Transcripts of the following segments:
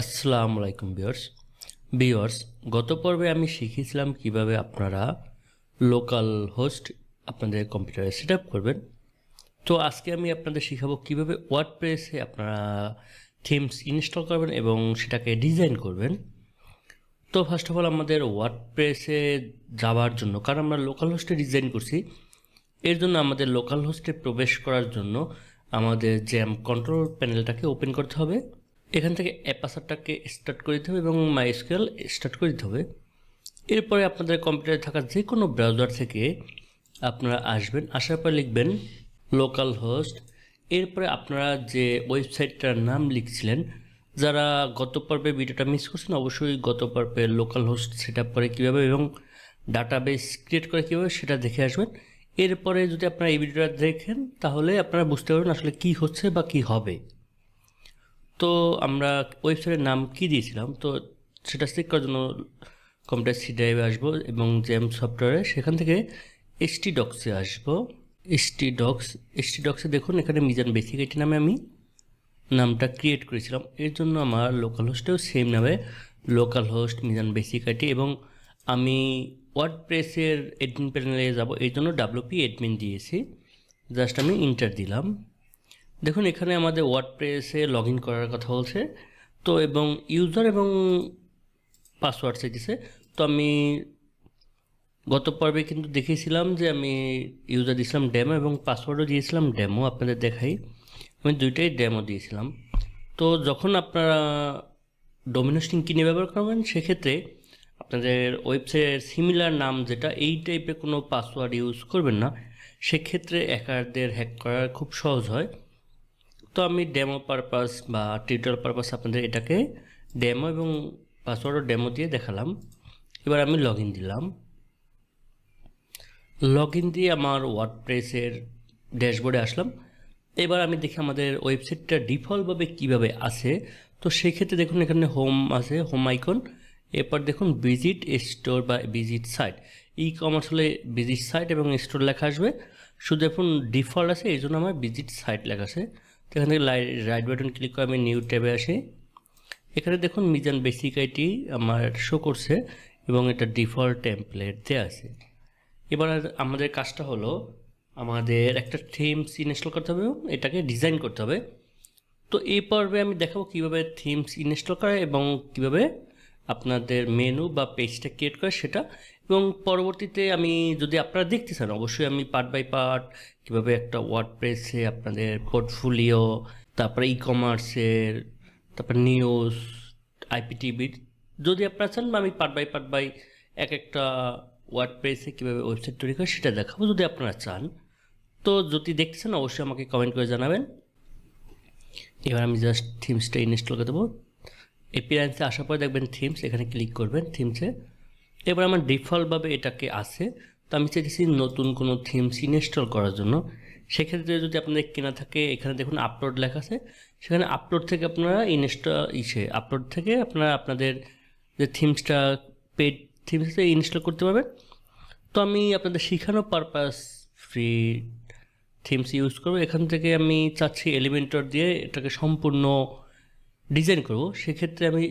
আসসালামু আলাইকুম বিয়ার্স বিয়ার্স গত পর্বে আমি শিখিয়েছিলাম কীভাবে আপনারা লোকাল হোস্ট আপনাদের কম্পিউটারে সেট আপ করবেন। তো আজকে আমি আপনাদের শেখাবো কীভাবে ওয়ার্ড প্রেসে আপনারা থিমস ইনস্টল করবেন এবং সেটাকে ডিজাইন করবেন। তো ফার্স্ট অফ অল আমাদের ওয়ার্ড প্রেসে যাওয়ার জন্য, কারণ আমরা লোকাল হোস্টে ডিজাইন করছি, এর জন্য আমাদের লোকাল হোস্টে প্রবেশ করার জন্য আমাদের জ্যাম কন্ট্রোল প্যানেলটাকে ওপেন করতে হবে। এখান থেকে অ্যাপাসারটাকে স্টার্ট করে দিতে হবে এবং মাইস্কেল স্টার্ট করে দিতে হবে। এরপরে আপনাদের কম্পিউটারে থাকা যে কোনো ব্রাউজার থেকে আপনারা আসবেন, আসার পর লিখবেন লোকাল হোস্ট এরপরে আপনারা যে ওয়েবসাইটটার নাম লিখছিলেন, যারা গত পর্বে ভিডিওটা মিস করছেন, অবশ্যই গত পর্বে লোকাল হোস্ট সেট আপ করে কীভাবে এবং ডাটাবেস ক্রিয়েট করে কীভাবে সেটা দেখে আসবেন। এরপরে যদি আপনারা এই ভিডিওটা দেখেন, তাহলে আপনারা বুঝতে পারবেন আসলে কী হচ্ছে বা কী হবে। তো আমরা ওয়েবসাইটের নাম কি দিয়েছিলাম? তো সেটা চেক করার জন্য কম্পিউটার সি ড্রাইভে আসব এবং জেম সফটওয়্যারে সেখান থেকে এসটি ডক্সে আসব। এসটি ডক্স এসটি ডক্সে দেখুন, এখানে মিজান বেসিক আইটি নামে আমি নামটা ক্রিয়েট করেছিলাম। এর জন্য আমার লোকাল হোস্টেও সেম নামে local host Mizan basic IT এবং আমি ওয়ার্ড প্রেসের এডমিন প্যানেলে যাব। এই জন্য ডাব্লিউপি এডমিন দিয়েছি। জাস্ট আমি ইন্টার দিলাম। দেখুন, এখানে আমাদের ওয়ার্ড প্রেসে লগ ইন করার কথা বলছে। তো এবং ইউজার এবং পাসওয়ার্ড চাইতেছে তো আমি গত পর্বে কিন্তু দেখিয়েছিলাম যে আমি ইউজার দিয়েছিলাম ডেমো এবং পাসওয়ার্ডও দিয়েছিলাম ডেমো আপনাদের দেখাই। আমি দুইটাই ডেমো দিয়েছিলাম। তো যখন আপনারা ডোমিনোস্টিং কিনে ব্যবহার করবেন, সেক্ষেত্রে আপনাদের ওয়েবসাইটের সিমিলার নাম যেটা, এই টাইপের কোনো পাসওয়ার্ড ইউজ করবেন না। সেক্ষেত্রে হ্যাকারদের হ্যাক করা খুব সহজ হয়। তো আমি ডেমো পারপাস বা টিউটোরিয়াল পারপাস আপনাদের এটাকে ডেমো এবং পাসওয়ার্ড ডেমো দিয়ে দেখালাম। এবার আমি লগ ইন দিলাম। লগ ইন দিয়ে আমার ওয়ার্ড প্রেসের ড্যাশবোর্ডে আসলাম। এবার আমি দেখি আমাদের ওয়েবসাইটটা ডিফল্টভাবে কীভাবে আছে। তো সেক্ষেত্রে দেখুন এখানে হোম আছে হোম আইকন এরপর দেখুন ভিজিট স্টোর বা ভিজিট সাইট ই কমার্স হলে ভিজিট সাইট এবং স্টোর লেখা আসবে। শুধু এখন ডিফল্ট আছে, এই জন্য আমার ভিজিট সাইট লেখা আছে। এখান থেকে রাইট বাটন ক্লিক করে আমি নিউ ট্যাবে আসি। এখানে দেখুন মিজান বেসিক আইটি আমার শো করছে এবং এটা ডিফল্ট টেমপ্লেট দেওয়া আছে। এবার আমাদের কাজটা হলো আমাদের একটা থিমস ইনস্টল করতে হবে এবং এটাকে ডিজাইন করতে হবে। তো এই পর্বে আমি দেখাবো কীভাবে থিমস ইনস্টল করা এবং কীভাবে আপনাদের মেনু বা পেজটা ক্রিয়েট করে সেটা এবং পরবর্তীতে আমি যদি আপনারা দেখতে চান, অবশ্যই আমি পার্ট বাই পার্ট কীভাবে একটা ওয়ার্ড প্রেসে আপনাদের পোর্টফোলিও তারপরে ই কমার্সের তারপর নিউজ আইপিটিভির যদি আপনারা চান আমি পার্ট বাই পার্ট বাই এক একটা ওয়ার্ড প্রেসে কীভাবে ওয়েবসাইট তৈরি করে সেটা দেখাবো যদি আপনারা চান। তো যদি দেখতে চান, অবশ্যই আমাকে কমেন্ট করে জানাবেন। এবার আমি জাস্ট থিমসটা ইনস্টল করে দেবো। এপিয়ারেন্সে আসার পরে দেখবেন থিমস এখানে ক্লিক করবেন থিমসে এবার আমার ডিফল্টভাবে এটাকে আসে তো আমি চাইতেছি নতুন কোনো থিমস ইনস্টল করার জন্য। সেক্ষেত্রে যদি আপনাদের কেনা থাকে, এখানে দেখুন আপলোড লেখা আছে। সেখানে আপলোড থেকে আপনারা ইনস্টল ইসে আপলোড থেকে আপনারা আপনাদের যে থিমসটা পেড থিমসে ইনস্টল করতে পারবেন। তো আমি আপনাদের শেখানোর পারপাস ফ্রি থিমস ইউজ করব। এখান থেকে আমি চাচ্ছি এলিমেন্টর দিয়ে এটাকে সম্পূর্ণ ডিজাইন করব। সেক্ষেত্রে আমি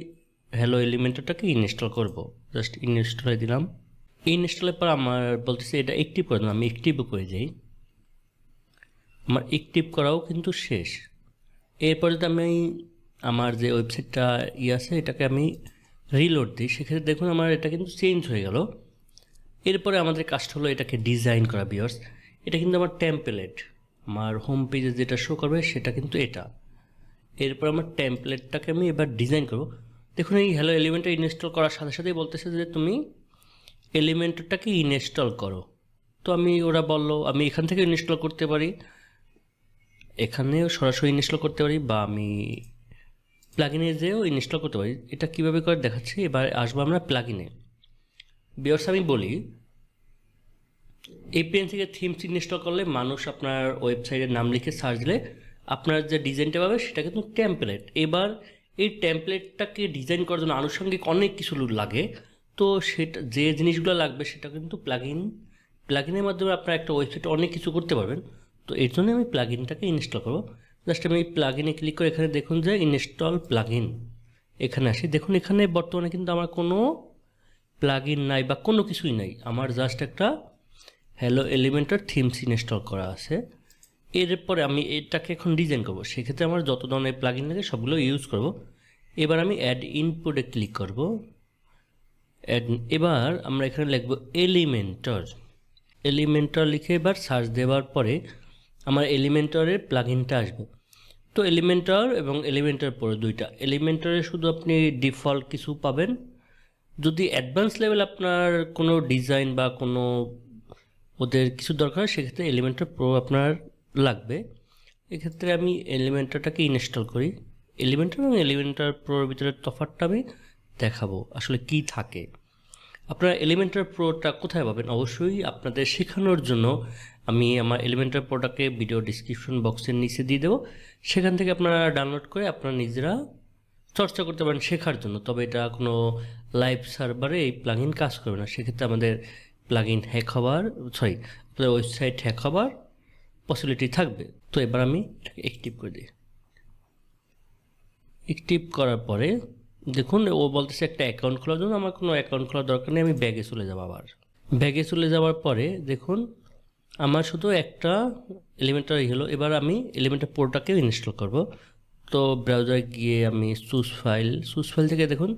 হ্যালো এলিমেন্টরটাকে ইনস্টল করব। জাস্ট ইনস্টল দিলাম। ইনস্টলের পর আমার বলতেছে, এটা অ্যাক্টিভ করে দিলাম আমি অ্যাক্টিভও করে যাই আমার অ্যাক্টিভ করাও কিন্তু শেষ। এরপরে যদি আমি আমার যে ওয়েবসাইটটা ই আছে, এটাকে আমি রিলোড দিই, সেক্ষেত্রে দেখুন আমার এটা কিন্তু চেঞ্জ হয়ে গেল। এরপরে আমাদের কাজটা হলো এটাকে ডিজাইন করা বিয়ার্স এটা কিন্তু আমার টেম্পলেট আমার হোম পেজে যেটা শো করবে, সেটা কিন্তু এটা। এরপর আমার টেমপ্লেটটাকে আমি এবার ডিজাইন করব। দেখুন, এই হ্যালো এলিমেন্টটা ইনস্টল করার সাথে সাথেই বলতেছে যে তুমি এলিমেন্টটাকে ইনস্টল করো। তো আমি, ওরা বলল, আমি এখান থেকে ইনস্টল করতে পারি। এখানেও সরাসরি ইনস্টল করতে পারি বা আমি প্লাগিনে যেও ইনস্টল করতে পারি। এটা কীভাবে করে দেখাচ্ছি? এবার আসব আমরা প্লাগিনে বিয়ার্স আমি বলি এপিএন থেকে থিমস ইনস্টল করলে মানুষ আপনার ওয়েবসাইটের নাম লিখে সার্চ দিলে আপনার যে ডিজাইনটা পাবে সেটা কিন্তু টেমপ্লেট এবার এই টেমপ্লেটটাকে ডিজাইন করার জন্য আনুষঙ্গিক অনেক কিছু লাগে। তো সেটা, যে জিনিসগুলো লাগবে সেটা কিন্তু প্লাগ ইন প্লাগ ইনের মাধ্যমে আপনার একটা ওয়েবসাইটে অনেক কিছু করতে পারবেন। তো এর জন্য আমি প্লাগ ইনটাকে ইনস্টল করব। জাস্ট আমি প্লাগ ইনে ক্লিক করে এখানে দেখুন যে ইনস্টল প্লাগ ইন এখানে আসি। দেখুন এখানে বর্তমানে কিন্তু আমার কোনো প্লাগ নাই বা কোনো কিছুই নাই। আমার জাস্ট একটা হ্যালো এলিমেন্টার থিমস ইনস্টল করা আছে। এরপরে আমি এটাকে এখন ডিজাইন করব। সেক্ষেত্রে আমার যত ধরনের প্লাগ ইন লাগে সবগুলো ইউজ করব। এবার আমি অ্যাড ইনপুটে ক্লিক করব। অ্যাড এবার আমরা এখানে লিখব এলিমেন্টর এলিমেন্টর লিখে এবার সার্চ দেওয়ার পরে আমার এলিমেন্টরের প্লাগইনটা আসবে। তো এলিমেন্টর এবং এলিমেন্টর পরে দুইটা। এলিমেন্টরে শুধু আপনি ডিফল্ট কিছু পাবেন। যদি অ্যাডভান্স লেভেল আপনার কোনো ডিজাইন বা কোনো ওদের কিছু দরকার সেক্ষেত্রে এলিমেন্টর প্রো আপনার লাগবে। এক্ষেত্রে আমি এলিমেন্টারটাকে ইনস্টল করি। এলিমেন্টার এবং এলিমেন্টার প্রোর ভিতরে তফাৎটা আমি দেখাবো, আসলে কি থাকে। আপনারা এলিমেন্টার প্রোটা কোথায় পাবেন? অবশ্যই আপনাদের শেখানোর জন্য আমি আমার এলিমেন্টার প্রোটাকে ভিডিও ডিসক্রিপশন বক্সের নিচে দিয়ে দেবো। সেখান থেকে আপনারা ডাউনলোড করে আপনারা নিজেরা চর্চা করতে পারেন শেখার জন্য। তবে এটা কোনো লাইভ সার্ভারে এই প্লাগইন কাজ করবে না। সেক্ষেত্রে আমাদের প্লাগইন হ্যাক হওয়ার সরি ওয়েবসাইট হ্যাক হওয়ার পসিবিলিটি থাকবে। তো এবার আমি এটাকে অ্যাক্টিভ করে দিই। অ্যাক্টিভ করার পরে দেখুন, ও বলতেছে একটা অ্যাকাউন্ট খোলার জন্য, আমার কোনো অ্যাকাউন্ট খোলার দরকার নেই, আমি ব্যাগে চলে যাব আবার। ব্যাগে চলে যাওয়ার পরে দেখুন, আমার শুধু একটা এলিমেন্টার হলো, এবার আমি এলিমেন্টার পোর্টটাকেও ইনস্টল করব। তো ব্রাউজারে গিয়ে আমি সুস ফাইল সুস ফাইল থেকে দেখুন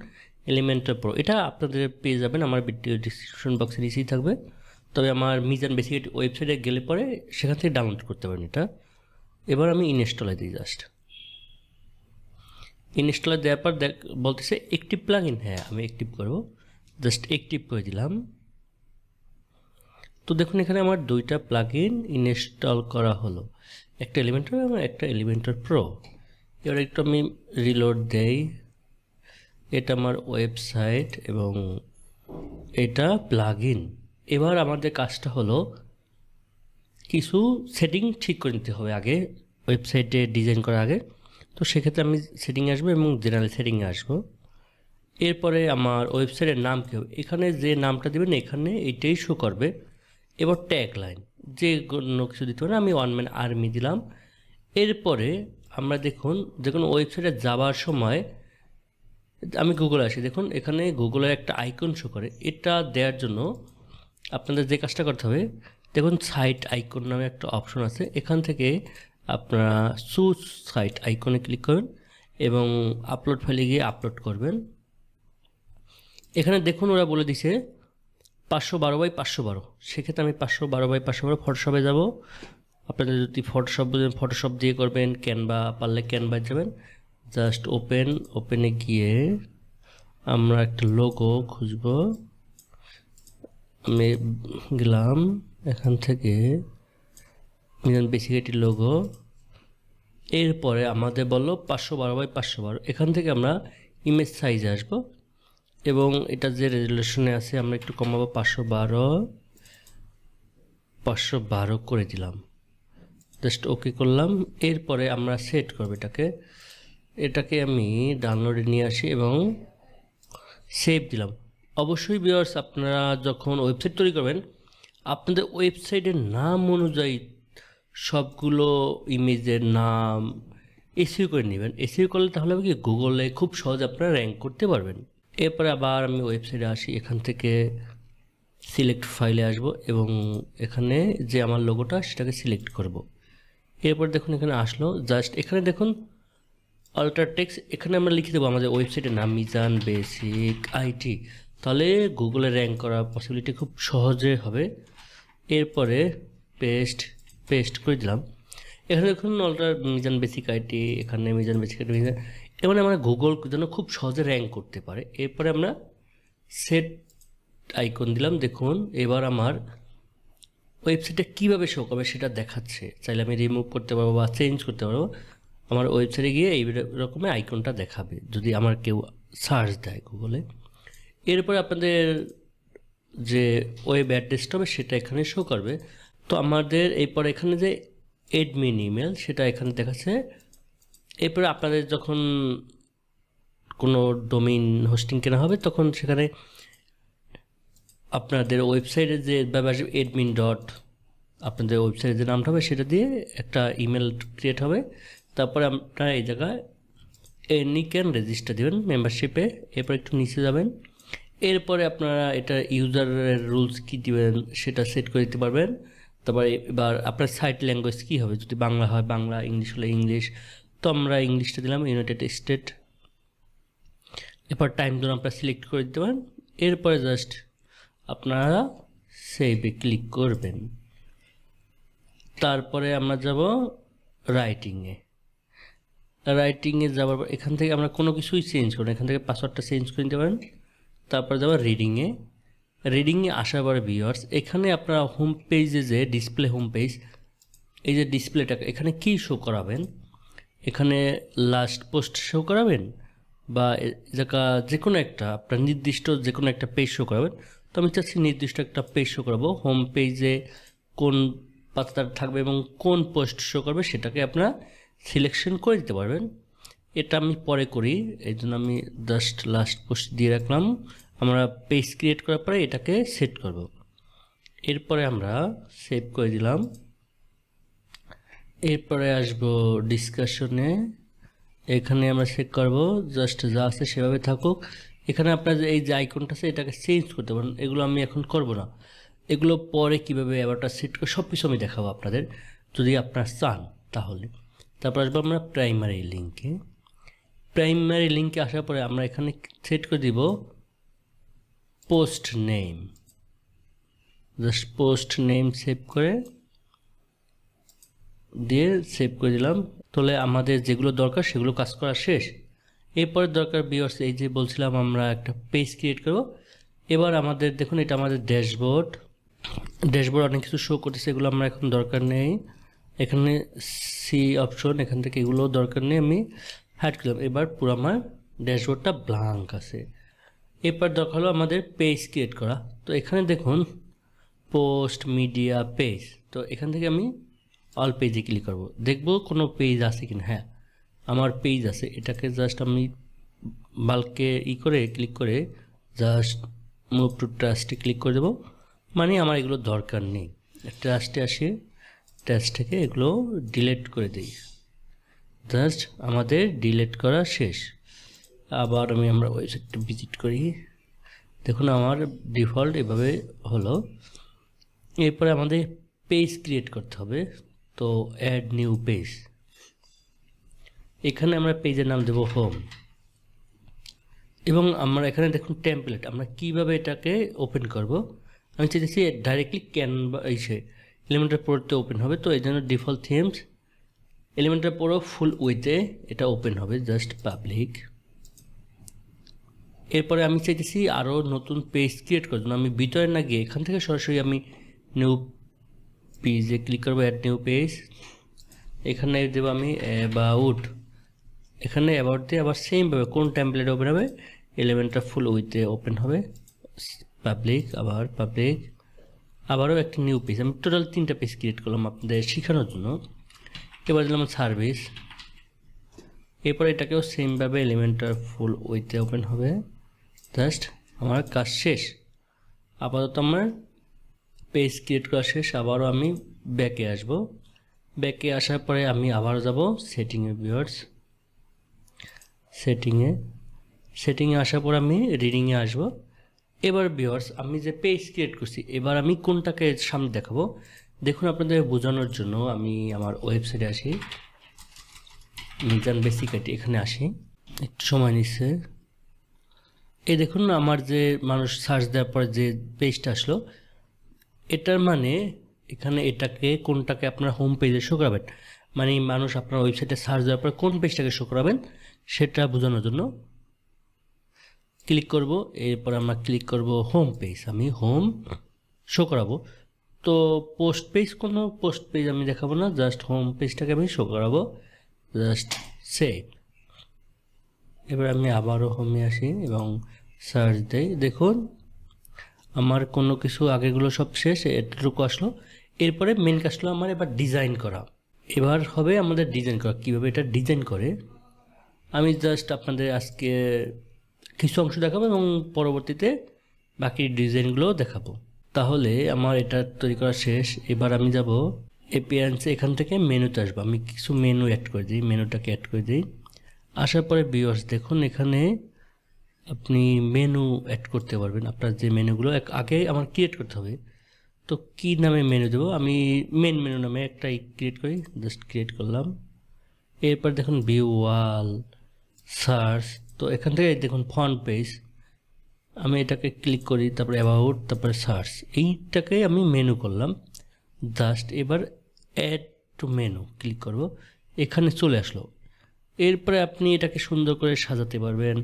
এলিমেন্টার প্রো এটা আপনাদের পেয়ে যাবেন, আমার ভিডিও ডিসক্রিপশন বক্সে নিচেই থাকবে। তবে আমার মিজান বেসিক ওয়েবসাইটে গেলে পরে সেখান থেকে ডাউনলোড করতে পারেন এটা। এবার আমি ইনস্টলে দিই জাস্ট ইনস্টলে দেওয়ার পর দেখ, বলতেছে একটিভ প্লাগ ইন হ্যাঁ আমি অ্যাক্টিভ করব। জাস্ট অ্যাক্টিভ করে দিলাম। তো দেখুন, এখানে আমার দুইটা প্লাগ ইন ইনস্টল করা হলো। একটা এলিমেন্টার এবং একটা এলিমেন্টার প্রো এবার একটু আমি রিলোড দেই। এটা আমার ওয়েবসাইট এবং এটা প্লাগ ইন এবার আমাদের কাজটা হলো কিছু সেটিং ঠিক করে নিতে হবে আগে ওয়েবসাইটে ডিজাইন করার আগে। তো সেক্ষেত্রে আমি সেটিংয়ে আসব এবং জেনারেল সেটিংয়ে আসব। এরপরে আমার ওয়েবসাইটের নাম কী হবে? এখানে যে নামটা দেবেন, এখানে এইটাই শো করবে। এবার ট্যাগ লাইন যে কোনো কিছু দিতে পারে আমি ওয়ান ম্যান আর্মি দিলাম। এরপরে আমরা দেখুন যে কোনো ওয়েবসাইটে যাওয়ার সময়, আমি গুগলে আসি। দেখুন, এখানে গুগলের একটা আইকন শো করে। এটা দেওয়ার জন্য আপনাদের যে কাজটা করতে হবে, দেখুন সাইট আইকন নামে একটা অপশন আছে। এখান থেকে আপনারা সুজ সাইট আইকনে ক্লিক করবেন এবং আপলোড ফাইলে গিয়ে আপলোড করবেন। এখানে দেখুন ওরা বলে দিছে পাঁচশো বারো বাই পাঁচশো বারো। সেক্ষেত্রে আমি পাঁচশো বারো বাই পাঁচশো বারো ফটোশপে যাব। আপনাদের যদি ফটোশপ ফটোশপ দিয়ে করবেন ক্যানভা পারলে ক্যানভায় যাবেন। জাস্ট ওপেন ওপেনে গিয়ে আমরা একটা লোগো খুঁজব। আমি গেলাম, এখান থেকে মিলন লোগো এরপরে আমাদের বলল পাঁচশো বারো বাই পাঁচশো বারো। এখান থেকে আমরা ইমেজ সাইজে আসব এবং এটা যে রেজুলেশনে আছে, আমরা একটু কমাবো। পাঁচশো বারো পাঁচশো বারো করে দিলাম। জাস্ট ওকে করলাম। এরপরে আমরা সেট করব এটাকে। এটাকে আমি ডাউনলোডে নিয়ে আসি এবং সেভ দিলাম। অবশ্যই বিয়ার্স আপনারা যখন ওয়েবসাইট তৈরি করবেন, আপনাদের ওয়েবসাইটের নাম অনুযায়ী সবগুলো ইমেজের নাম এসিও করে নেবেন। এসিও করলে তাহলে কি? গুগলে খুব সহজ আপনারা র্যাঙ্ক করতে পারবেন। এরপরে আবার আমি ওয়েবসাইটে আসি, এখান থেকে সিলেক্ট ফাইলে আসব এবং এখানে যে আমার লোগোটা সেটাকে সিলেক্ট করব। এরপর দেখুন, এখানে আসলো। জাস্ট এখানে দেখুন অল্টার টেক্স এখানে আমরা লিখে দেবো আমাদের ওয়েবসাইটের নাম, মিজান বেসিক আইটি। তাহলে গুগলে র্যাঙ্ক করার পসিবিলিটি খুব সহজে হবে। এরপরে পেস্ট পেস্ট করে দিলাম। এখানে দেখুন অল্টার মিজান বেসিক আইটি এখানে মিজান বেসিক আইটি মিজান এখানে আমরা গুগল যেন খুব সহজে র্যাঙ্ক করতে পারে। এরপরে আমরা সেট আইকন দিলাম। দেখুন, এবার আমার ওয়েবসাইটে কীভাবে শো করবে সেটা দেখাচ্ছে। চাইলে আমি রিমুভ করতে পারব বা চেঞ্জ করতে পারব। আমার ওয়েবসাইটে গিয়ে এই রকমের আইকনটা দেখাবে। যদি আমার কেউ সার্চ দেয় গুগলে এরপরে আপনাদের যে ওয়েব অ্যাড্রেসটা হবে সেটা এখানে শো করবে। তো আমাদের এরপর এখানে যে এডমিন ইমেল সেটা এখানে দেখাচ্ছে। এরপরে আপনাদের যখন কোনো ডোমিন হোস্টিং কেনা হবে, তখন সেখানে আপনাদের ওয়েবসাইটে যে ব্যবহার এডমিন ডট আপনাদের ওয়েবসাইটের যে নামটা হবে, সেটা দিয়ে একটা ইমেল ক্রিয়েট হবে। তারপরে আপনারা এই জায়গায় এনি ক্যান রেজিস্টার দেবেন মেম্বারশিপে এরপর একটু নিচে যাবেন। এরপরে আপনারা এটা ইউজারের রুলস কী দিবেন সেটা সেট করে দিতে পারবেন। তারপরে এবার আপনার সাইট ল্যাঙ্গুয়েজ কী হবে? যদি বাংলা হয়, বাংলা, ইংলিশ হলে ইংলিশ। তো আমরা ইংলিশটা দিলাম, ইউনাইটেড স্টেট। এরপর টাইম জোন আপনারা সিলেক্ট করে দিতে পারেন। এরপরে জাস্ট আপনারা সেভে ক্লিক করবেন। তারপরে আমরা যাব রাইটিংয়ে। রাইটিংয়ে যাওয়ার পর এখান থেকে আমরা কোনো কিছুই চেঞ্জ করব না। এখান থেকে পাসওয়ার্ডটা চেঞ্জ করে নিতে পারেন। তারপরে যাব রিডিংয়ে রিডিংয়ে আসার পরে ভিউয়ার্স এখানে আপনারা হোম পেজে যে ডিসপ্লে হোম পেজ এই যে ডিসপ্লেটা এখানে কি শো করাবেন? এখানে লাস্ট পোস্ট শো করাবেন? বা জায়গা যে কোনো একটা, আপনার নির্দিষ্ট যে কোনো একটা পেজ শো করাবেন। তো আমি চাচ্ছি নির্দিষ্ট একটা পেজ শো করাবো। হোম পেজে কোন পাতাটা থাকবে এবং কোন পোস্ট শো করবে, সেটাকে আপনারা সিলেকশন করে দিতে পারবেন। এটা আমি পরে করি এই জন্য আমি জাস্ট লাস্ট পোস্ট দিয়ে রাখলাম। আমরা পেজ ক্রিয়েট করার পরে এটাকে সেট করব। এরপরে আমরা সেভ করে দিলাম। এরপরে আসব ডিসকাশনে এখানে আমরা চেক করব জাস্ট যা আছে সেভাবে থাকুক। এখানে আপনার এই যে আইকনটা আছে, এটাকে চেঞ্জ করতে পারেন। এগুলো আমি এখন করব না। এগুলো পরে কীভাবে আবারটা সেট করে সব কিছু আমি দেখাবো আপনাদের। যদি আপনারা চান, তাহলে। তারপর আসব আমরা প্রাইমারি লিঙ্কে প্রাইমারি লিঙ্কে আসার পরে আমরা এখানে সেট করে দিব post name. Just post name save করে দিয়ে সেভ করে দিলাম। তাহলে আমাদের যেগুলো দরকার সেগুলো কাজ করা শেষ। এরপরে দরকার বিয়ার্স এই যে বলছিলাম আমরা একটা পেজ ক্রিয়েট করব। এবার আমাদের, দেখুন এটা আমাদের ড্যাশবোর্ড ড্যাশবোর্ড অনেক কিছু শো করতেছে, এগুলো আমরা এখন দরকার নেই। এখানে সি অপশন এখান থেকে এগুলো দরকার নেই আমি। হাইড করলাম এবার পুরো আমার ড্যাশবোর্ডটা ব্লাঙ্ক আছে। এরপর দরকার হলো আমাদের পেজ ক্রিয়েট করা। তো এখানে দেখুন পোস্ট মিডিয়া পেজ তো এখান থেকে আমি অল পেজে ক্লিক করব। দেখব কোনো পেজ আছে কিনা। হ্যাঁ আমার পেজ আছে। এটাকে জাস্ট আমি বাল্কে ই করে ক্লিক করে জাস্ট মুভ টু ট্রাস্টে ক্লিক করে দেবো। মানে আমার এগুলো দরকার নেই। ট্রাস্টে আসে ট্রাস্ট থেকে এগুলো ডিলিট করে দিই। জাস্ট আমাদের ডিলিট করা শেষ। আবার আমি আমরা ওয়েবসাইটটা ভিজিট করি। দেখুন, আমার ডিফল্ট এভাবে হলো। এরপরে আমাদের পেজ ক্রিয়েট করতে হবে। তো অ্যাড নিউ পেজ এখানে আমরা পেজের নাম দেব হোম এবং আমরা এখানে দেখুন টেমপ্লেট আমরা কীভাবে এটাকে ওপেন করব? আমি চাইতেছি ডাইরেক্টলি ক্যানভা এসে এলিমেন্টার প্রোতে ওপেন হবে। তো এই জন্য default themes Elementor pro full উইথে এটা ওপেন হবে জাস্ট পাবলিক এরপরে আমি চাইতেছি আরও নতুন পেজ ক্রিয়েট করার জন্য। আমি ভিতরে না গিয়ে এখান থেকে সরাসরি আমি নিউ পেজে ক্লিক করব অ্যাড নিউ পেজ এখানে দেবো আমি অ্যাবাউট এখানে অ্যাবাউট দিয়ে আবার সেমভাবে কোন টেমপ্লেট ওপেন হবে? এলিমেন্টটা ফুল উইথে ওপেন হবে। পাবলিক আবার পাবলিক আবারও একটা নিউ পেজ আমি টোটাল তিনটা পেজ ক্রিয়েট করলাম আপনাদের শেখানোর জন্য। এবার দিলাম সার্ভিস এরপর এটাকেও সেমভাবে এলিমেন্টার ফুল উইথে ওপেন হবে। জাস্ট আমার কাজ শেষ। আপাতত আমার পেজ ক্রিয়েট করা শেষ। আবারও আমি ব্যাকে আসব। ব্যাকে আসার পরে আমি আবার যাব সেটিংয়ে ভিউয়ার্স সেটিংয়ে সেটিংয়ে আসার পর আমি রিডিংয়ে আসব। এবার ভিউয়ার্স আমি যে পেজ ক্রিয়েট করছি, এবার আমি কোনটাকে সামনে দেখাবো? দেখুন, আপনাদের বোঝানোর জন্য আমি আমার ওয়েবসাইটে আসি। মিজান বেসিকাটি এখানে আসি। একটু সময় নিচ্ছে। এই দেখুন, আমার যে মানুষ সার্চ দেওয়ার পরে যে পেজটা আসলো, এটার মানে এখানে এটাকে, কোনটাকে আপনার হোম পেজে শো করাবেন? মানে মানুষ আপনার ওয়েবসাইটে সার্চ দেওয়ার পরে কোন পেজটাকে শো করাবেন, সেটা বোঝানোর জন্য ক্লিক করব। এরপর আমরা ক্লিক করব হোম পেজ আমি হোম শো করাবো। তো পোস্ট পেজ কোনো পোস্ট পেজ আমি দেখাবো না জাস্ট হোম পেজটাকে আমি শো করাবো জাস্ট সেভ এবার আমি আবারও হোমে আসি এবং সার্চ দেই। দেখুন, আমার কোনো কিছু আগেগুলো সব শেষ এটুকু আসলো। এরপরে মেন কাজগুলো আমার এবার ডিজাইন করা। এবার হবে আমাদের ডিজাইন করা। কীভাবে এটা ডিজাইন করে? আমি জাস্ট আপনাদের আজকে কিছু অংশ দেখাবো এবং পরবর্তীতে বাকি ডিজাইনগুলো দেখাবো। তাহলে আমার এটা তৈরি করা শেষ। এবার আমি যাব এপিয়ান্সে এখান থেকে মেনুতে আসব। আমি কিছু মেনু অ্যাড করে দিই মেনুটাকে অ্যাড করে দিই। আসার পরে বিওয়ার্স দেখুন এখানে আপনি মেনু অ্যাড করতে পারবেন। আপনার যে মেনুগুলো আগে আমার ক্রিয়েট করতে হবে। তো কি নামে মেনু দেবো? আমি মেন মেনু নামে একটা ক্রিয়েট করি জাস্ট ক্রিয়েট করলাম। এরপর দেখুন ভিউ ওয়াল সার্চ তো এখান থেকে দেখুন ফ্রন্ট পেজ আমি এটাকে ক্লিক করি, তারপরে অ্যাবাউট তারপরে সার্চ এইটাকে আমি মেনু করলাম। জাস্ট এবার অ্যাড টু মেনু ক্লিক করব। এখানে চলে আসলো। এরপরে আপনি এটাকে সুন্দর করে সাজাতে পারবেন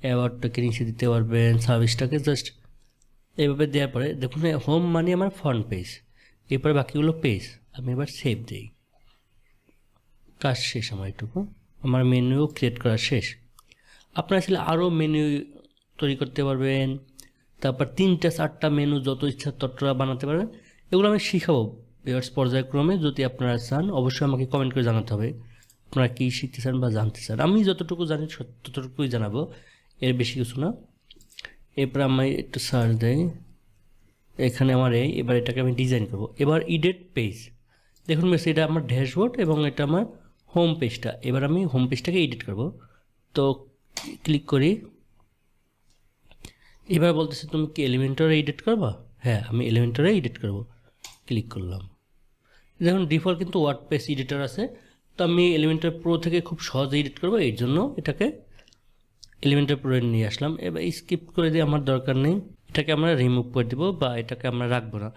অ্যাওয়ার্ডটাকে নিচে দিতে পারবেন সার্ভিসটাকে জাস্ট এভাবে দেওয়ার পরে দেখুন হোম মানে আমার ফ্রন্ট পেজ এরপরে বাকিগুলো পেজ আমি এবার সেভ দিই। কাজ শেষ, আমার এটুকু। আমার মেনু ক্রিয়েট করা শেষ। আপনারা আসলে আরও মেনু তৈরি করতে পারবেন। তারপর তিনটা, চারটা মেনু যত ইচ্ছা ততটা বানাতে পারবেন। এগুলো আমি শিখাবো ভিউয়ার্স পর্যায়ক্রমে যদি আপনারা চান, অবশ্যই আমাকে কমেন্ট করে জানাতে হবে। আপনারা কী শিখতে চান বা জানতে চান? আমি যতটুকু জানি ততটুকুই জানাব। এর বেশি কিছু না। এরপর আমি একটু সার্চ দেই। এখানে আমার এই, এবার এটাকে আমি ডিজাইন করব। এবার ইডেট পেজ দেখুন বেশ এটা আমার ড্যাশবোর্ড এবং এটা আমার হোম পেজটা এবার আমি হোম পেজটাকে এডিট করব। তো ক্লিক করি। এবার বলতেছে, তুমি কি এলিমেন্টরে এডিট করবা? হ্যাঁ আমি এলিমেন্টরে এডিট করব। ক্লিক করলাম। দেখুন ডিফল্ট কিন্তু ওয়ার্ড পেজ এডিটর আছে। তো আমি এলিমেন্টার প্রো থেকে খুব সহজে এডিট করব, এর জন্য এটাকে এলিমেন্টার প্রো নিয়ে আসলাম। এবার স্কিপ করে দিয়ে আমার দরকার নেই। এটাকে আমরা রিমুভ করে দেবো বা এটাকে আমরা রাখব না।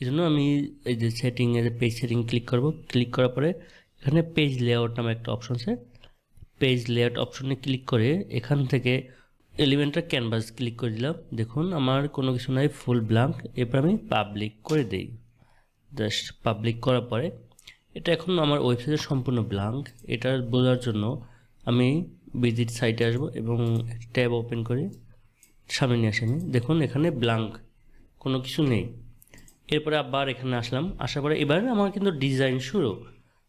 এই জন্য আমি এই যে সেটিংয়ে যে পেজ সেটিং ক্লিক করব। ক্লিক করার পরে এখানে পেজ লেআউট নামে একটা অপশন আছে। পেজ লেআউট অপশনে ক্লিক করে এখান থেকে এলিমেন্টার ক্যানভাস ক্লিক করে দিলাম। দেখুন, আমার কোনো কিছু নাই ফুল ব্ল্যাঙ্ক এরপর আমি পাবলিক করে দিই। জাস্ট পাবলিক করার পরে, এটা এখন আমার ওয়েবসাইটে সম্পূর্ণ ব্ল্যাঙ্ক এটা বোঝার জন্য আমি ভিজিট সাইটে আসব এবং ট্যাব ওপেন করে সামনে নিয়ে আসি আমি। দেখুন, এখানে ব্ল্যাঙ্ক কোনো কিছু নেই। এরপরে আবার এখানে আসলাম। আসার পরে এবার আমার কিন্তু ডিজাইন শুরু।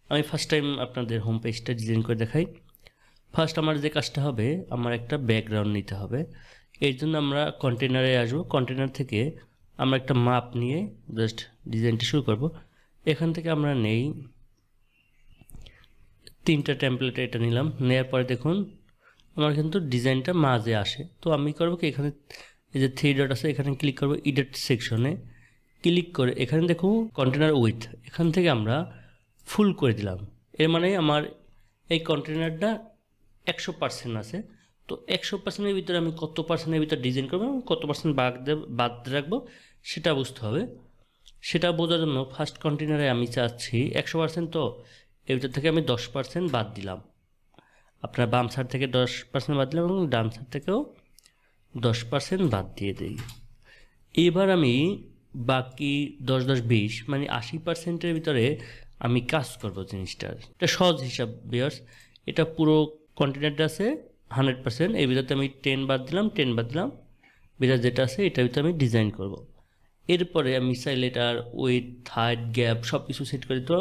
আমি ফার্স্ট টাইম আপনাদের হোম পেজটা ডিজাইন করে দেখাই। ফার্স্ট আমার যে কাজটা হবে, আমার একটা ব্যাকগ্রাউন্ড নিতে হবে। এর জন্য আমরা কন্টেনারে আসব। কন্টেনার থেকে আমরা একটা মাপ নিয়ে জাস্ট ডিজাইনটা শুরু করব। এখান থেকে আমরা নেই। তিনটা টেমপ্লেট এটা নিলাম। নেওয়ার পরে দেখুন, আমার কিন্তু ডিজাইনটা মাঝে আসে। তো আমি করব কি, এখানে এই যে থ্রি ডট আছে, এখানে ক্লিক করব ইডেট সেকশনে ক্লিক করে এখানে দেখুন কন্টেনার উইথ এখান থেকে আমরা ফুল করে দিলাম। এর মানে আমার এই কন্টেনারটা একশো পার্সেন্ট আছে। তো একশো পার্সেন্টের ভিতরে আমি কত পার্সেন্টের ভিতরে ডিজাইন করব এবং কত পার্সেন্ট বাদ বাদ রাখব, সেটা বুঝতে হবে। সেটা বোঝার জন্য ফার্স্ট কন্টেনারে আমি চাচ্ছি একশো পার্সেন্ট তো, এর ভিতর থেকে আমি দশ পার্সেন্ট বাদ দিলাম। আপনার বাম সাইড থেকে দশ পার্সেন্ট বাদ দিলাম এবং ডান সাইড থেকেও দশ পার্সেন্ট বাদ দিয়ে দিই। এবার আমি বাকি দশ দশ বিশ মানে আশি পার্সেন্টের ভিতরে আমি কাজ করব জিনিসটার। এটা সহজ হিসাব বিয়ার্স এটা পুরো কন্টিনেন্ট আছে হান্ড্রেড পার্সেন্ট এই ভিতরে আমি টেন বাদ দিলাম টেন বাদ দিলাম। বিরাট যেটা আছে, এটার ভিতরে আমি ডিজাইন করব। এরপরে আমি চাইলে এটার উইথ হাইট গ্যাপ সব কিছু সেট করি তো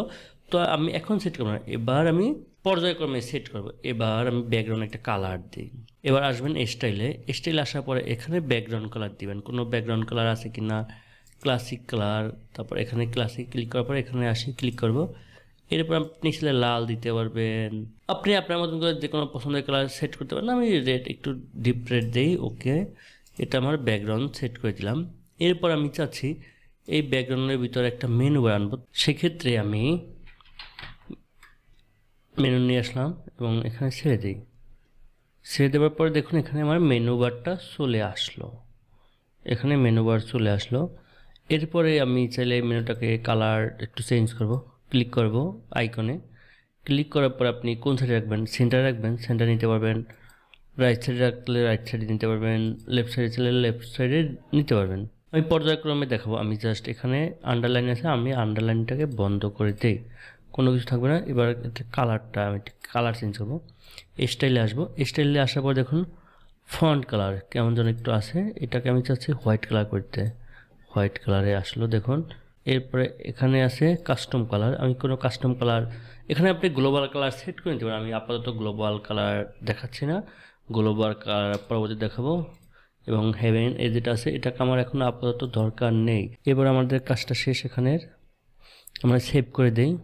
তো আমি এখন সেট করব না, এবার আমি পর্যায়ক্রমে সেট করব। এবার আমি ব্যাকগ্রাউন্ড একটা কালার দিই। এবার আসবেন স্টাইলে স্টাইল আসার পরে এখানে ব্যাকগ্রাউন্ড কালার দিবেন। কোনো ব্যাকগ্রাউন্ড কালার আছে কি না ক্লাসিক কালার তারপর এখানে ক্লাসিক ক্লিক করার পর এখানে আসি ক্লিক করব। এরপর আপনি ছেলে লাল দিতে পারবেন। আপনি আপনার মতন করে যে কোনো পছন্দের কালার সেট করতে পারেন। আমি রেড একটু ডিপ রেড দিই ওকে এটা আমার ব্যাকগ্রাউন্ড সেট করে দিলাম। এরপর আমি চাচ্ছি এই ব্যাকগ্রাউন্ডের ভিতরে একটা মেনু আনব। সেক্ষেত্রে আমি মেনু নিয়ে আসলাম এবং এখানে ছেড়ে দিই। ছেড়ে দেওয়ার পরে দেখুন এখানে আমার মেনু বারটা চলে আসলো। এখানে মেনু বার চলে আসলো। এরপরে আমি চাইলে মেনুটাকে কালার একটু চেঞ্জ করব। ক্লিক করব আইকনে। ক্লিক করার পর আপনি কোন সাইডে রাখবেন? সেন্টার রাখবেন। সেন্টার নিতে পারবেন। রাইট সাইডে রাখলে রাইট সাইডে নিতে পারবেন। লেফট সাইডে চাইলে লেফট সাইডে নিতে পারবেন। আমি পর্যায়ক্রমে দেখাবো। আমি জাস্ট এখানে আন্ডারলাইন আছে। আমি আন্ডারলাইনটাকে বন্ধ করে দিই। কোনো কিছু থাকবে না। এবার কালারটা আমি কালার চেঞ্জ করব। স্টাইলে আসব। স্টাইলে আসার পর দেখুন ফন্ট কালার কেমন যেন একটু আছে। এটাকে আমি চাচ্ছি হোয়াইট কালার করতে। হোয়াইট কালারে আসলো। দেখুন এরপরে এখানে আছে কাস্টম কালার আমি কোনো কাস্টম কালার এখানে আপনি গ্লোবাল কালার সেট করে নিতে পারেন। আমি আপাতত গ্লোবাল কালার দেখাচ্ছি না। গ্লোবাল কালার পরবর্তী দেখাবো। এবং হেভেন এই যেটা আছে, এটাকে আমার এখন আপাতত দরকার নেই। এবার আমাদের কাজটা শেষ এখানের। আমরা সেভ করে দেই।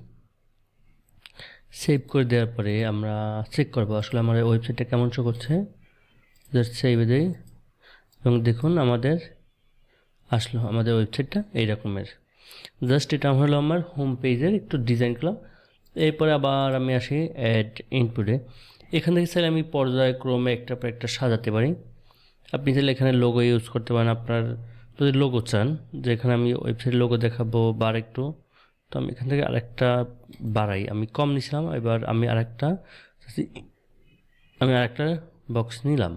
সেভ করে দেওয়ার পরে আমরা চেক করব আসলে আমার ওয়েবসাইটটা কেমন শো করছে। জাস্ট সেভ দেই। এবং দেখুন আমাদের আসলো আমাদের ওয়েবসাইটটা এই রকমের জাস্ট এটা হলো আমার হোম পেজের একটু ডিজাইন করলাম। এরপরে আবার আমি আসি অ্যাড ইনপুটে এখান থেকে চাইলে আমি পর্যায়ক্রমে একটা পর একটা সাজাতে পারি। আপনি চাইলে এখানে লোগো ইউজ করতে পারেন। আপনার যদি লোগো চান যে এখানে আমি ওয়েবসাইট লোগো দেখাবো বা একটু, তো আমি এখান থেকে আরেকটা বাড়াই। আমি কম নিছিলাম, এবার আমি আরেকটা আমি আরেকটা বক্স নিলাম।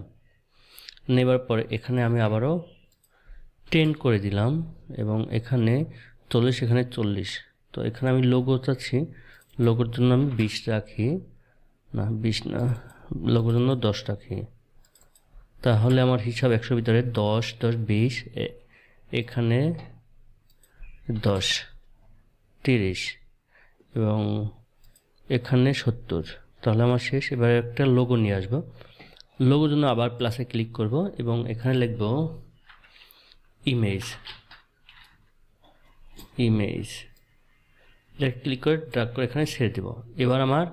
নেবার পরে এখানে আমি আবারও টেন করে দিলাম এবং এখানে চল্লিশ, এখানে চল্লিশ। তো এখানে আমি লোগো চাচ্ছি। লোগোর জন্য আমি বিশ রাখি। না, বিশ না লোগোর জন্য দশ রাখি। তাহলে আমার হিসাব একশো ভিতরে দশ দশ, বিশ এখানে দশ, তিরিশ এবং এখানে সত্তর। তাহলে আমার শেষ। এবার একটা লোগো নিয়ে আসব। লোগোর জন্য আবার প্লাসে ক্লিক করব এবং এখানে লিখব ইমেজ ইমেজ এটা ক্লিক করে ড্রাগ করে এখানে ছেড়ে দেবো। এবার আমার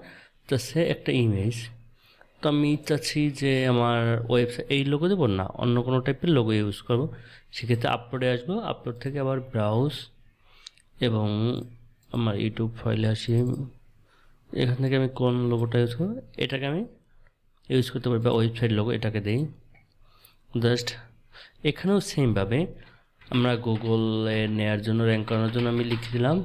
চাচ্ছে একটা ইমেজ তো আমি চাচ্ছি যে আমার ওয়েবসাইট এই লোগো দেবো না, অন্য কোনো টাইপের লোগো ইউজ করব। সেক্ষেত্রে আপলোডে আসব আপলোড থেকে আবার ব্রাউজ এবং আমার ইউটিউব ফাইলে আসি এখান থেকে আমি কোন লোগোটা ইউজ করব? এটাকে আমি ইউজ করতে পারি বা ওয়েবসাইট লোগো এটাকে দিই। জাস্ট এখানেও সেমভাবে আমরা গুগলে নেয়ার জন্য র্যাঙ্ক করানোর জন্য আমি লিখে দিলাম।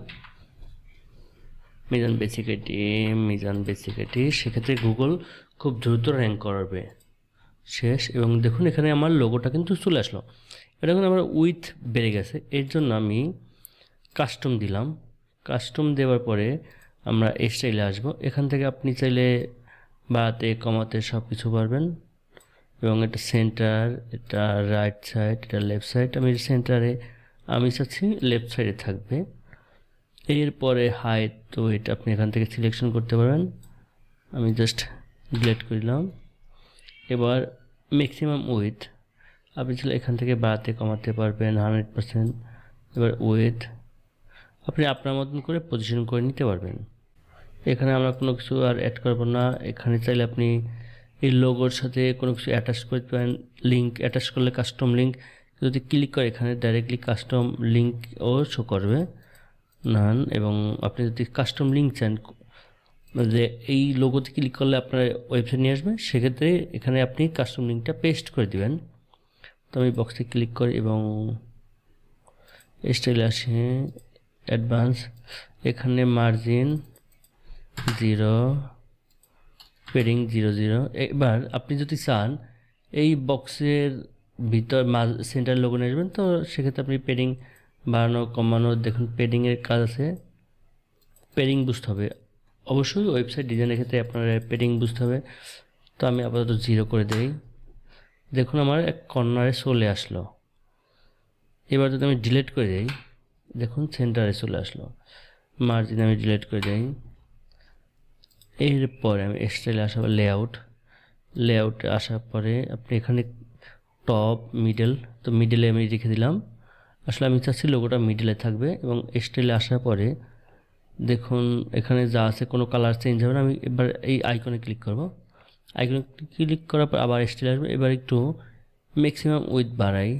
মিজান বেসিকেটি মিজান বেসিকেটি সেক্ষেত্রে গুগল খুব দ্রুত র্যাঙ্ক করাবে। শেষ, এবং দেখুন এখানে আমার লোগোটা কিন্তু চলে আসলো। এটা কিন্তু আমার উইথ বেড়ে গেছে। এর জন্য আমি কাস্টম দিলাম। কাস্টম দেওয়ার পরে আমরা স্টাইলে আসব। এখান থেকে আপনি চাইলে বাড়াতে কমাতে সব কিছু পারবেন। এবং এটা সেন্টার এটা রাইট সাইড এটা লেফট সাইড আমি সেন্টারে আমি চাচ্ছি লেফট সাইডে থাকবে। এরপরে হাইট তো এটা আপনি এখান থেকে সিলেকশন করতে পারেন। আমি জাস্ট ডিলেট করলাম এবার ম্যাক্সিমাম উইথ আপনি চাইলে এখান থেকে বাড়াতে, কমাতে পারবেন হান্ড্রেড পার্সেন্ট এবার উইথ আপনি আপনার মতন করে পজিশন করে নিতে পারবেন। এখানে আমরা কোনো কিছু আর অ্যাড করব না। এখানে চাইলে আপনি এই লোগোর সাথে কোনো কিছু অ্যাটাচ করতে পারেন লিঙ্ক অ্যাটাচ করলে কাস্টম লিঙ্ক যদি ক্লিক করে এখানে ডাইরেক্টলি কাস্টম লিঙ্কও শো করবে, নান, এবং আপনি যদি কাস্টম লিঙ্ক চান, যে এই লোগোতে ক্লিক করলে আপনার ওয়েবসাইট নিয়ে আসবে, সেক্ষেত্রে এখানে আপনি কাস্টম লিঙ্কটা পেস্ট করে দিবেন। তো আমি বক্সে ক্লিক করি এবং স্টাইল আসি অ্যাডভান্স এখানে margin zero padding zero zero এবার আপনি যদি চান, এই বক্সের ভিতর সেন্টার লোগো নিয়ে আসবেন, তো সেক্ষেত্রে আপনি পেডিং বাড়ানো, কমানো, দেখুন পেডিংয়ের কাজ আছে। পেডিং বুঝতে হবে। অবশ্যই ওয়েবসাইট ডিজাইনের ক্ষেত্রে আপনার পেডিং বুঝতে হবে। তো আমি আপাতত জিরো করে দেই। দেখুন আমার এক কর্নারে চলে আসলো। এবার যদি আমি ডিলেট করে দিই, দেখুন সেন্টারে চলে আসলো। মার্জিন আমি ডিলেট করে দিই। এরপরে আমি স্টাইলে আসার লেআউট লেআউটে আসার পরে আপনি এখানে টপ মিডল তো মিডলে আমি রেখে দিলাম। আসলে আমি চাচ্ছি লোগোটা মিডলে থাকবে এবং স্টাইলে আসার পরে দেখুন এখানে যা আছে কোনো কালার চেঞ্জ হবে না, আমি এবার এই আইকনে ক্লিক করব। আইকনে ক্লিক করার পর আবার স্টাইল আসবে। এবার একটু ম্যাক্সিমাম উইথ বাড়াই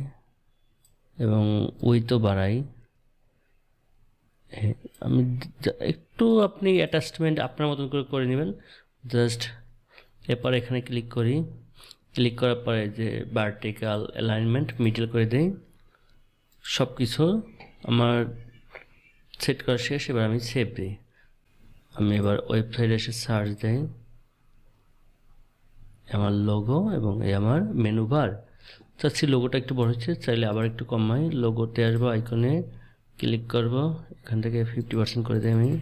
এবং উইথও বাড়াই। হ্যাঁ, আমি একটু আপনি অ্যাটাচমেন্ট আপনার মতন করে করে নেবেন। জাস্ট এরপর এখানে ক্লিক করি। ক্লিক করার পরে যে ভার্টিক্যাল অ্যালাইনমেন্ট মিডল করে দেই। সব কিছু আমার সেট করা শেষ এবার আমি সেভ দিই। আমি এবার ওয়েবসাইটে এসে সার্চ দিই। আমার লোগো এবং এই আমার মেনু বার চাচ্ছি লোগোটা একটু বড় হচ্ছে চাইলে আবার একটু কমাই। লোগোতে আসব আইকনে ক্লিক করব। এখান থেকে ফিফটি পার্সেন্ট করে দিই আমি।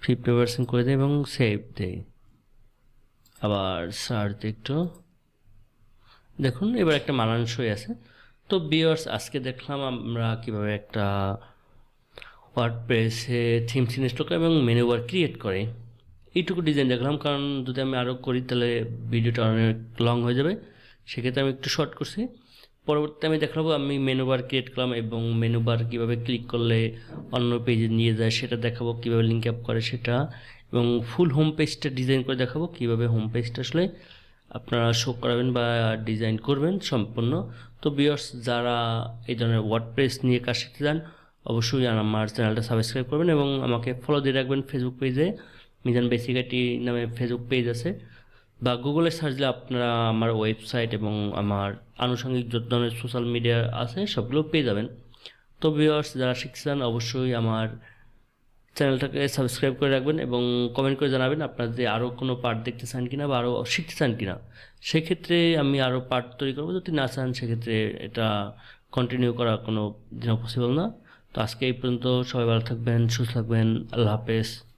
ফিফটি পার্সেন্ট করে দিই এবং সেভ দিই। আবার সার্চ একটু। দেখুন, এবার একটা মানানসই আছে। তো বিয়ার্স আজকে দেখলাম আমরা কীভাবে একটা ওয়ার্ডপ্রেসে থিমস ইনস্টল করে এবং মেনু বার ক্রিয়েট করে। এইটুকু ডিজাইন দেখলাম, কারণ যদি আমি আরও করি, তাহলে ভিডিওটা অনেক লং হয়ে যাবে। সেক্ষেত্রে আমি একটু শর্ট করছি। পরবর্তীতে আমি দেখাবো, আমি মেনু বার ক্রিয়েট করলাম এবং মেনু বার কীভাবে ক্লিক করলে অন্য পেজে নিয়ে যায় সেটা দেখাবো, কীভাবে লিঙ্ক আপ করে সেটা এবং ফুল হোম পেজটা ডিজাইন করে দেখাবো, কীভাবে হোম পেজটা আসলে আপনারা শো করাবেন বা ডিজাইন করবেন সম্পূর্ণ। তো বিয়ার্স যারা এই ধরনের ওয়ার্ডপ্রেস নিয়ে কাজ শিখতে চান, অবশ্যই আমার চ্যানেলটা সাবস্ক্রাইব করবেন এবং আমাকে ফলো দিয়ে রাখবেন ফেসবুক পেজে মিজান বেসিকাটি নামে ফেসবুক পেজ আছে। বা গুগলে সার্চ দিলে আপনারা আমার ওয়েবসাইট এবং আমার আনুষঙ্গিক যত ধরনের সোশ্যাল মিডিয়া আছে সবগুলো পেয়ে যাবেন। তো ভিউয়ার্স যারা শিখতে চান অবশ্যই আমার চ্যানেলটাকে সাবস্ক্রাইব করে রাখবেন এবং কমেন্ট করে জানাবেন আপনারা যে আরও কোনো পার্ট দেখতে চান কিনা বা আরও শিখতে চান কিনা। সেক্ষেত্রে আমি আরও পার্ট তৈরি করব। যদি না চান, সেক্ষেত্রে এটা কন্টিনিউ করা কোনো দিনও পসিবল না। তো আজকে এই পর্যন্ত সবাই ভালো থাকবেন, সুস্থ থাকবেন। আল্লাহ হাফেজ।